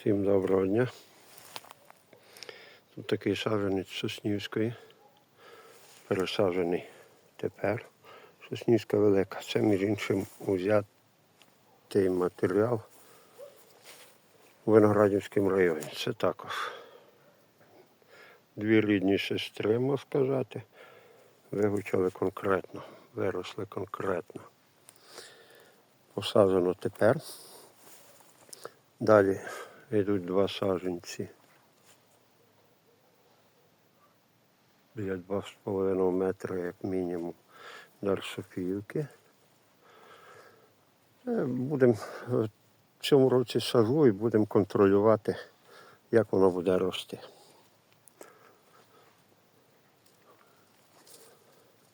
Всім доброго дня. Тут такий саджанець Соснівської. Пересаджений тепер. Соснівська велика. Це між іншим узятий матеріал у Виноградівському районі. Це також дві рідні сестри, можна сказати. Вигучали конкретно, виросли конкретно. Посаджено тепер. Далі йдуть два саджанці. Біля 2,5 метра, як мінімум, дар Софіївки. Е, Будемо в цьому році сажу і будемо контролювати, як воно буде рости.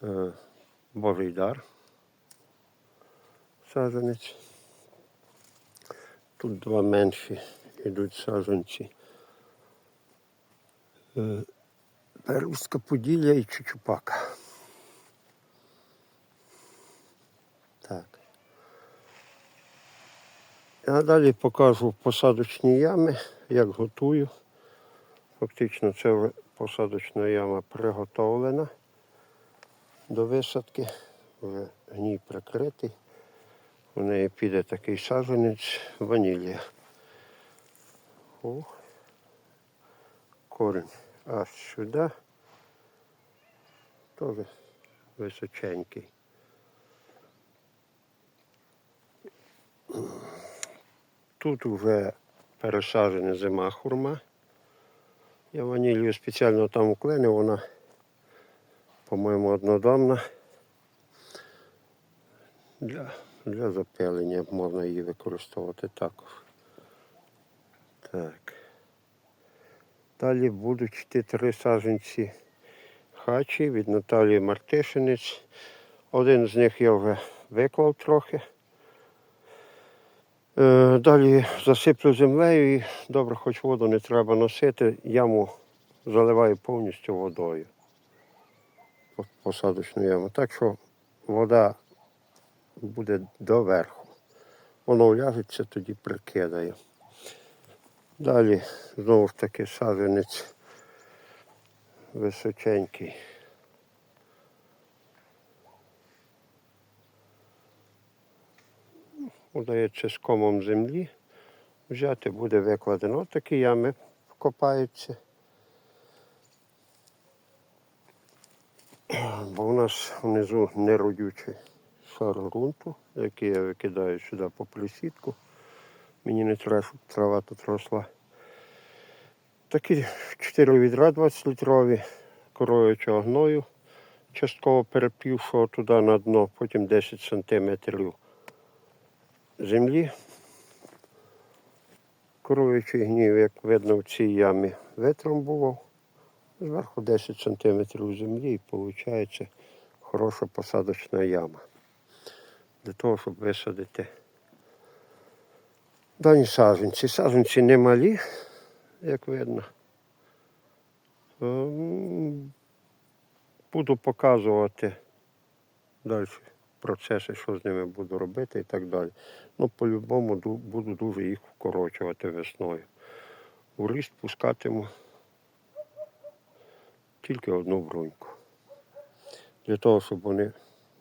Е, Божий дар. Саджанець. Тут два менші йдуть саджанці. Перуська Поділля і Чучупака. Так. А далі покажу посадочні ями, як готую. Фактично це посадочна яма приготовлена до висадки. Вже гній прикритий. У неї піде такий саджанець ванілія. Ох. Корінь аж сюди. Теж височенький. Тут вже пересаджена зима хурма. Я ванілію спеціально там уклинив, вона, по-моєму, однодомна. Для, для запилення можна її використовувати також. Так. Далі будуть йти три саджанці хачі від Наталії Мартишинець. Один з них я вже виклав трохи. Е, Далі засиплю землею і добре, хоч воду не треба носити, яму заливаю повністю водою. Посадочну яму. Так що вода буде доверху. Воно вляжеться, тоді прикидаю. Далі знову ж таки саджанець височенький. Удається з комом землі. Взяти буде викладено. Такі ями вкопаються. Бо у нас внизу неродючий шар ґрунту, який я викидаю сюди по присідку. Мені не треба, щоб трава тут росла. Такі 4 відра 20 літрові короючого гною, частково перепівшого туди на дно, потім 10 сантиметрів землі. Коров'ячий гнів, як видно в цій ямі, витрамбував. Зверху 10 сантиметрів землі і виходить хороша посадочна яма. Для того, щоб висадити дані саджанці. Саджанці не малі, як видно. Ем, Буду показувати далі процеси, що з ними буду робити і так далі. Ну, по-любому буду дуже їх вкорочувати весною. У ріст пускатиму тільки одну бруньку. Для того, щоб вони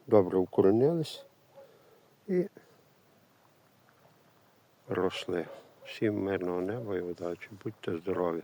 добре укоренились і росли. Всім мирного неба і удачі. Будьте здорові!